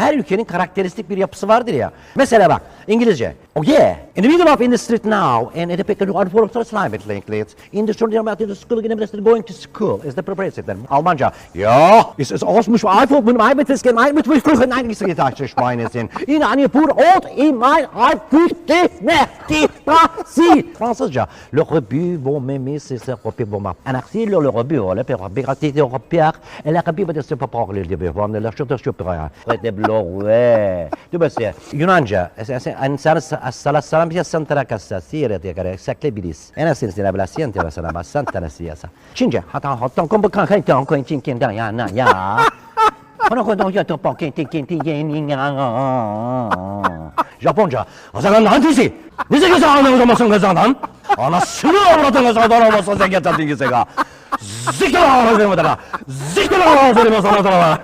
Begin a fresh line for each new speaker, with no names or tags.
Her ülkenin karakteristik bir yapısı vardır ya. Mesela bak İngilizce. Oh yeah. In the middle of in the street now and in the picture unfortunately climate lately. In the street about the school in going to school is the preparation. Oh, Almanca. Ja, es ist ausmuş iPhone mit meinem Fisken mein mit mich früher nein ist gedacht Schweine sind. In eine pur ot in mein iPhone ne die si. Fransızca. Le rebut bon mémé c'est ça rebut bon ma. Anaxi le rebut oh, le père bigati de rebut. Elle a rebut de se pas parler de. Van la şurada şu para. De blowe. Du bese Yunanca. Sen sen sala salam ya Cambia Santa Castasira de care sacle bilis. Ena sin sin ablasien te sana ba Santa Nasiasa. Cince hata hatan kombo kan kan tan kan cin kin dan ya na ya. Ona kon don ya to pa kin tin kin tin yen yin ya. Japonca. Azalan hantisi. Bize kasa anlamasın kazandan. Anasını avradın kazandan olmasın zekatan dingise ka. Zikir ağrı vermeden ha. Zikir ağrı vermeden sana sana.